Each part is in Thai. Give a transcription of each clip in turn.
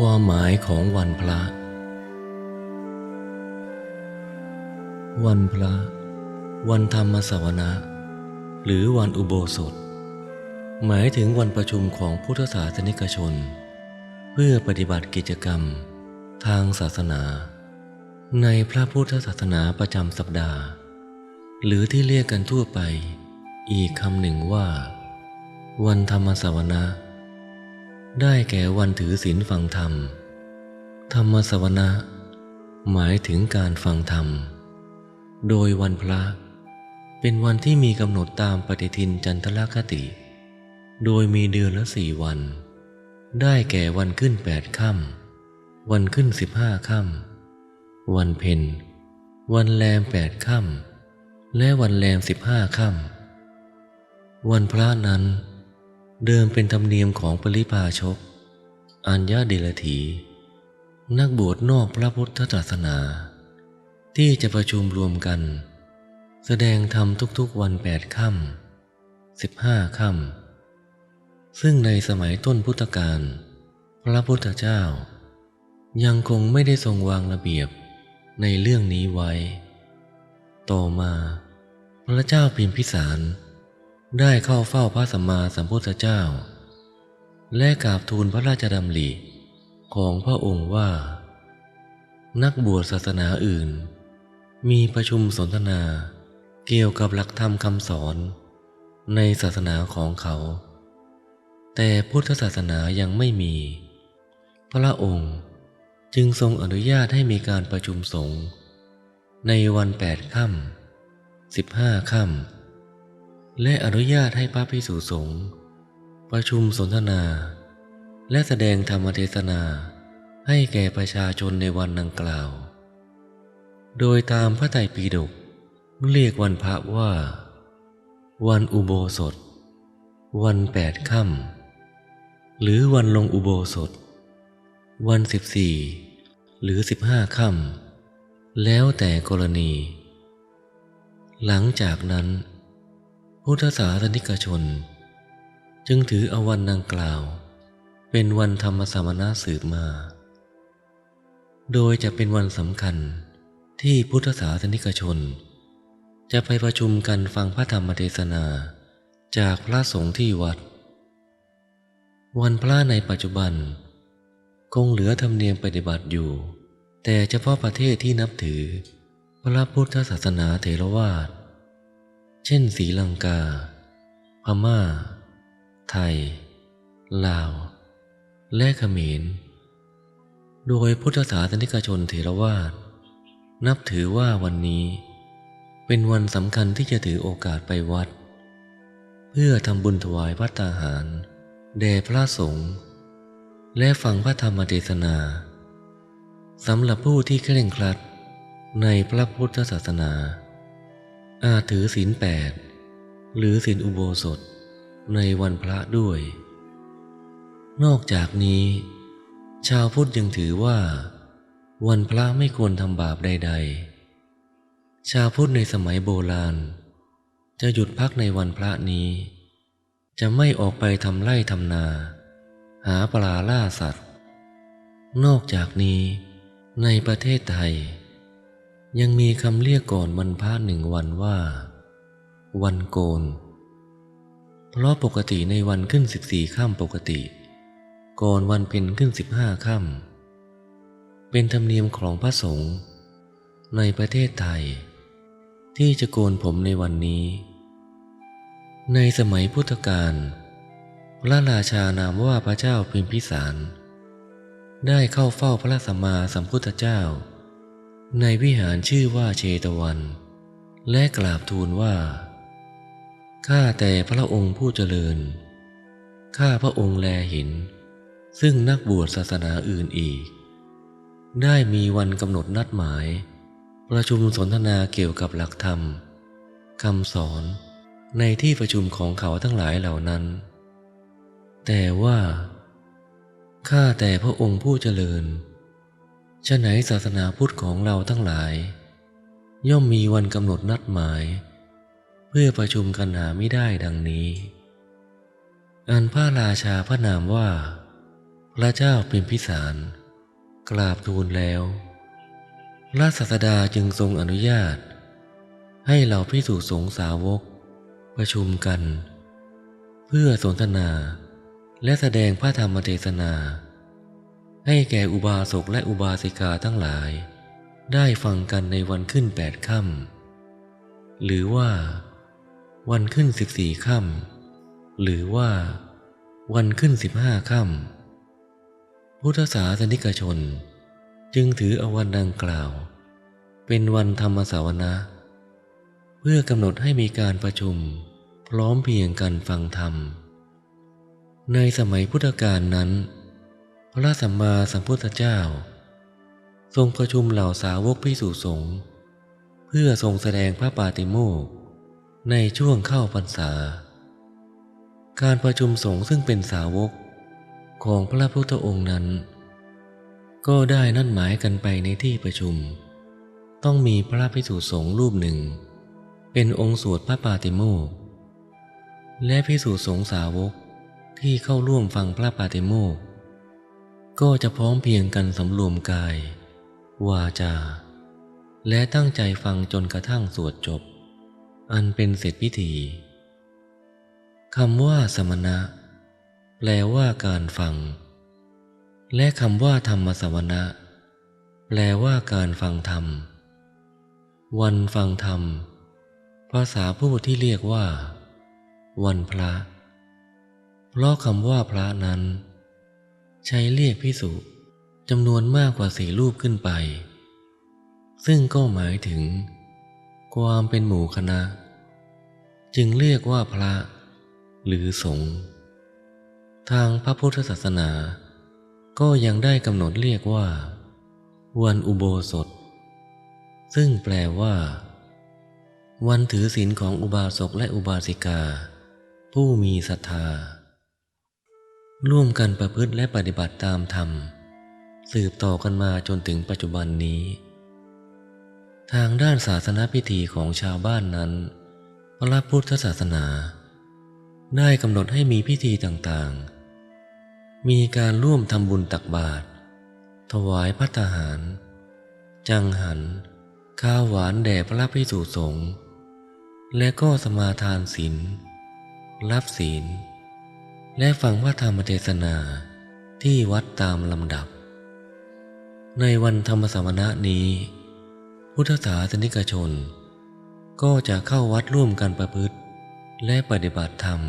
ความหมายของวันพระ วันพระ วันธรรมสวนะหรือวันอุโบสถ หมายถึงวันประชุมของพุทธศาสนิกชน เพื่อปฏิบัติกิจกรรม ทางศาสนา ในพระพุทธศาสนาประจำสัปดาห์ หรือที่เรียกกันทั่วไป อีกคำหนึ่งว่า วันธรรมสวนะ ได้แก่วันถือศีลฟังธรรม ธรรมสวนะ หมายถึงการฟังธรรม โดยวันพระ เป็นวันที่มีกำหนดตามปฏิทินจันทรคติ โดยมีเดือนละสี่วัน ได้แก่วันขึ้นแปดค่ำวันขึ้นสิบห้าค่ำวันเพ็ญวันแรมแปดค่ำและวันแรมสิบห้าค่ำวันพระนั้น เดิมเป็นธรรมเนียมของปริพาชก อัญญาเดลถี นักบวชนอกพระพุทธศาสนา ที่จะประชุมรวมกัน แสดงธรรมทุกๆวันแปดค่ำสิบห้าค่ำซึ่งในสมัยต้นพุทธกาลพระพุทธเจ้า ยังคงไม่ได้ทรงวางระเบียบในเรื่องนี้ไว้ ต่อมา พระเจ้าพิมพิสาร ได้เข้าเฝ้าพระสัมมาสัมพุทธเจ้า และกราบทูลพระราชดำริของพระองค์ว่า นักบวชศาสนาอื่น มีประชุมสนทนาเกี่ยวกับหลักธรรมคำสอนในศาสนาของเขา แต่พุทธศาสนายังไม่มี พระองค์จึงทรงอนุญาตให้มีการประชุมสงฆ์ในวันแปดค่ำสิบห้าค่ำ และอนุญาตให้พระภิกษุสงฆ์ประชุมสนทนา และแสดงธรรมเทศนาให้แก่ประชาชนในวันดังกล่าว โดยตามพระไตรปิฎกเรียกวันพระว่า วันอุโบสถ วันแปดค่ำหรือวันลงอุโบสถ วันสิบสี่หรือสิบห้าค่ำแล้วแต่กรณี หลังจากนั้น พุทธศาสนิกชน จึงถือเอาวันดังกล่าว เป็นวันธรรมสมณะสืบมา โดยจะเป็นวันสำคัญที่พุทธศาสนิกชน จะไปประชุมกันฟังพระธรรมเทศนาจากพระสงฆ์ที่วัด วันพระในปัจจุบัน คงเหลือธรรมเนียมปฏิบัติอยู่ แต่เฉพาะประเทศที่นับถือพระพุทธศาสนาเถรวาท เช่นศรีลังกา พม่า ไทย ลาว และเขมร โดยพุทธศาสนิกชนเถรวาทนับถือว่าวันนี้เป็นวันสำคัญที่จะถือโอกาสไปวัด เพื่อทำบุญถวายพัตตาหาร แด่พระสงฆ์และฟังพระธรรมเทศนาสำหรับผู้ที่เคร่งครัดในพระพุทธศาสนา อาจถือศีลแปดหรือศีลอุโบสถในวันพระด้วย นอกจากนี้ ชาวพุทธยังถือว่า วันพระไม่ควรทำบาปใด ๆ ชาวพุทธในสมัยโบราณ จะหยุดพักในวันพระนี้ จะไม่ออกไปทำไร่ทำนา หาปลาล่าสัตว์ นอกจากนี้ในประเทศไทย ยังมีคำเรียกก่อนวันพระหนึ่งวันว่า วันโกน เพราะปกติในวันขึ้นสิบสี่ค่ำปกติ ก่อนวันเพ็ญขึ้นสิบห้าค่ำเป็นธรรมเนียมของพระสงฆ์ในประเทศไทย ที่จะโกนผมในวันนี้ ในสมัยพุทธกาลพระราชานามว่าพระเจ้าพิมพิสาร ได้เข้าเฝ้าพระสัมมาสัมพุทธเจ้า ในวิหารชื่อว่าเชตวัน และกราบทูลว่า ข้าแต่พระองค์ผู้เจริญ ข้าพระองค์แลเห็น ซึ่งนักบวชศาสนาอื่นอีก ได้มีวันกำหนดนัดหมาย ประชุมสนทนาเกี่ยวกับหลักธรรมคำสอนในที่ประชุมของเขาทั้งหลายเหล่านั้น แต่ว่า ข้าแต่พระองค์ผู้เจริญ ฉะไหนศาสนาพุทธของเราทั้งหลาย ย่อมมีวันกำหนดนัดหมาย เพื่อประชุมกันหาไม่ได้ดังนี้ อันพระราชาพระนามว่า พระเจ้าเป็นพิสาร กราบทูลแล้วพระศาสดาจึงทรงอนุญาต ให้เหล่าพิสุสงสาวก ประชุมกัน เพื่อสนทนาและแสดงพระธรรมเทศนา ให้แก่อุบาสกและอุบาสิกาทั้งหลาย ได้ฟังกันในวันขึ้นแปดค่ำหรือว่า วันขึ้นสิบสี่ค่ำหรือว่า วันขึ้นสิบห้าค่ำพุทธศาสนิกชน จึงถือเอาวันดังกล่าว เป็นวันธรรมสาวนะ เพื่อกำหนดให้มีการประชุมพร้อมเพียงกันฟังธรรม ในสมัยพุทธกาลนั้น พระสัมมาสัมพุทธเจ้า ทรงประชุมเหล่าสาวกพิสุสงฆ์เพื่อทรงแสดงพระปาติโมกในช่วงเข้าพรรษา การประชุมสงฆ์ซึ่งเป็นสาวกของพระพุทธองค์นั้น ก็ได้นั่นหมายกันไปในที่ประชุม ต้องมีพระพิสุสงฆ์รูปหนึ่ง เป็นองค์สวดพระปาติโมกและพิสุสงฆ์สาวกที่เข้าร่วมฟังพระปาติโมกข์ ก็จะพร้อมเพียงกันสำรวมกาย วาจา และตั้งใจฟังจนกระทั่งสวดจบ อันเป็นเสร็จพิธีคำว่าสมณะ แปลว่าการฟัง และคำว่าธรรมสวนะแปลว่าการฟังธรรม วันฟังธรรม ภาษาพูดที่เรียกว่า วันพระ เพราะคำว่าพระนั้น ใช้เรียกพิสุจำนวนมากกว่าสี่รูปขึ้นไป ซึ่งก็หมายถึง ความเป็นหมู่คณะ จึงเรียกว่าพระ หรือสงฆ์ทางพระพุทธศาสนา ก็ยังได้กำหนดเรียกว่า วันอุโบสถ ซึ่งแปลว่า วันถือศีลของอุบาสกและอุบาสิกา ผู้มีศรัทธา ร่วมกันประพฤติและปฏิบัติตามธรรม สืบต่อกันมาจนถึงปัจจุบันนี้ ทางด้านศาสนาพิธีของชาวบ้านนั้น พระพุทธศาสนา ได้กำหนดให้มีพิธีต่างๆ มีการร่วมทำบุญตักบาตรถวายพัตตาหาร จังหัน ข้าวหวานแด่พระพิสุสงฆ์และก็สมาทานศีลรับศีล และฟังพระธรรมเทศนาที่วัดตามลำดับ ในวันธรรมสมณะนี้ พุทธศาสนิกชน ก็จะเข้าวัดร่วมกันประพฤติ และปฏิบัติธรรม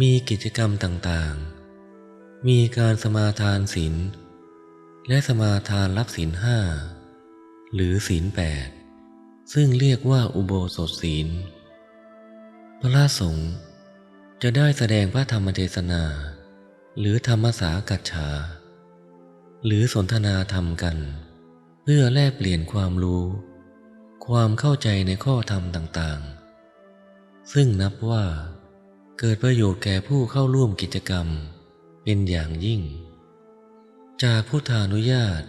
มีกิจกรรมต่างๆ มีการสมาทานศีลและสมาทานรับศีลห้าหรือศีลแปดซึ่งเรียกว่าอุโบสถศีล พระสงฆ์ จะได้แสดงพระธรรมเทศนา หรือธรรมสากัจฉา หรือสนทนาธรรมกัน เพื่อแลกเปลี่ยนความรู้ ความเข้าใจในข้อธรรมต่างๆ ซึ่งนับว่า เกิดประโยชน์แก่ผู้เข้าร่วมกิจกรรมเป็นอย่างยิ่ง จากพุทธานุญาต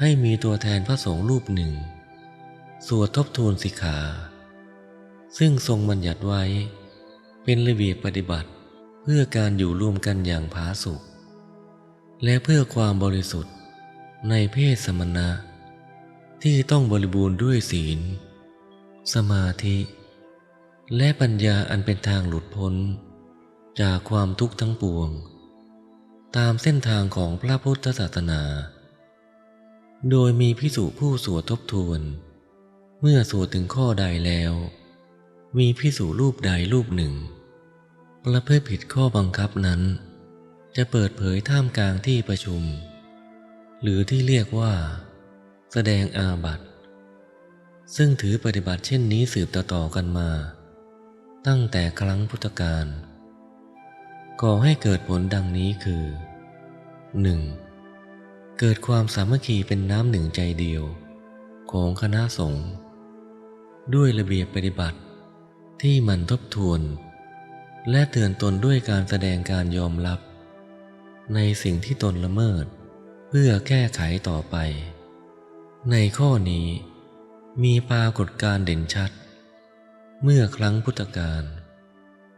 ให้มีตัวแทนพระสงฆ์รูปหนึ่ง สวดทบทวนสิกขา ซึ่งทรงบัญญัติไว้ เป็นระเบียบปฏิบัติ เพื่อการอยู่ร่วมกันอย่างผาสุกและเพื่อความบริสุทธิ์ในเพศสมณะ ที่ต้องบริบูรณ์ด้วยศีล สมาธิ และปัญญาอันเป็นทางหลุดพ้น จากความทุกข์ทั้งปวง ตามเส้นทางของพระพุทธศาสนา โดยมีพิสุผู้สวดทบทวน เมื่อสวดถึงข้อใดแล้ว มีพิสุรูปใดรูปหนึ่งประพฤติผิดข้อบังคับนั้น จะเปิดเผยท่ามกลางที่ประชุม หรือที่เรียกว่า แสดงอาบัติซึ่งถือปฏิบัติเช่นนี้สืบต่อๆกันมา ตั้งแต่ครั้งพุทธกาลก่อให้เกิดผลดังนี้คือ 1. เกิดความสามัคคีเป็นน้ำหนึ่งใจเดียว ของคณะสงฆ์ด้วยระเบียบปฏิบัติ ที่มันทบทวน และเตือนตนด้วยการแสดงการยอมรับ ในสิ่งที่ตนละเมิด เพื่อแก้ไขต่อไป ในข้อนี้มีปรากฏการณ์เด่นชัด เมื่อครั้งพุทธกาล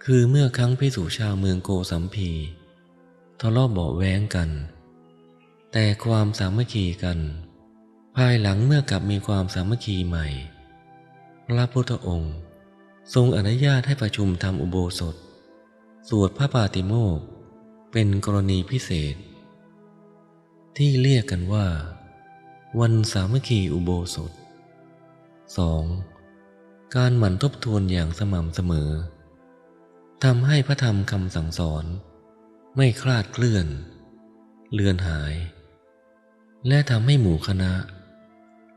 คือเมื่อครั้งพิสูชาวเมืองโกสัมพีทะเลาะเบาแว้งกัน แต่ความสามัคคีกัน ภายหลังเมื่อกลับมีความสามัคคีใหม่ พระพุทธองค์ ทรงอนุญาตให้ประชุมทำอุโบสถ สวดพระปาติโมกเป็นกรณีพิเศษ ที่เรียกกันว่า วันสามัคคีอุโบสถ 2. การหมั่นทบทวนอย่างสม่ำเสมอทำให้พระธรรมคำสั่งสอน ไม่คลาดเคลื่อน เลือนหาย และทำให้หมู่คณะ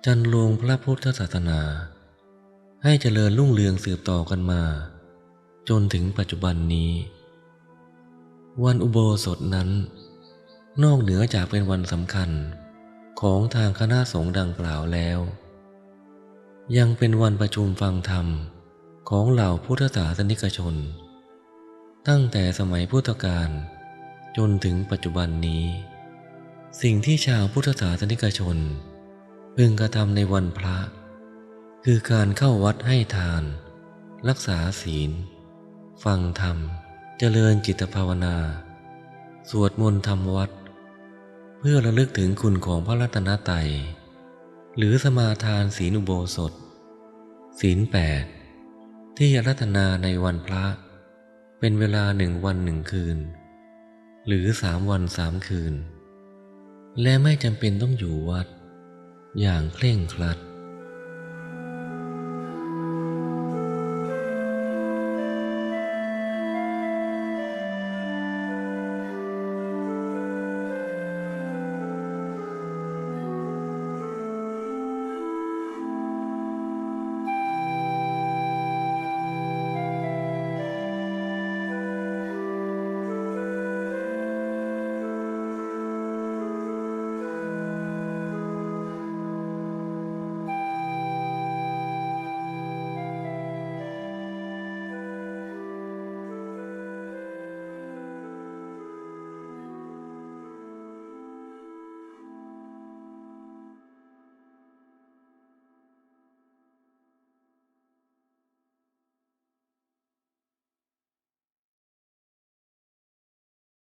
จันลงพระพุทธศาสนา ให้เจริญรุ่งเรืองสืบต่อกันมา จนถึงปัจจุบันนี้ วันอุโบสถนั้น นอกเหนือจากเป็นวันสำคัญของทางคณะสงฆ์ดังกล่าวแล้ว ยังเป็นวันประชุมฟังธรรมของเหล่าพุทธศาสนิกชน ตั้งแต่สมัยพุทธกาลจนถึงปัจจุบันนี้ สิ่งที่ชาวพุทธศาสนิกชน พึงกระทำในวันพระ คือการเข้าวัดให้ทาน รักษาศีล ฟังธรรม เจริญจิตภาวนา สวดมนต์ทำวัด เพื่อระลึกถึงคุณของพระรัตนตรัย หรือสมาทานศีลอุโบสถ ศีลแปดที่รัตนาในวันพระ เป็นเวลาหนึ่งวันหนึ่งคืน หรือสามวันสามคืน และไม่จำเป็นต้องอยู่วัด อย่างเคร่งครัด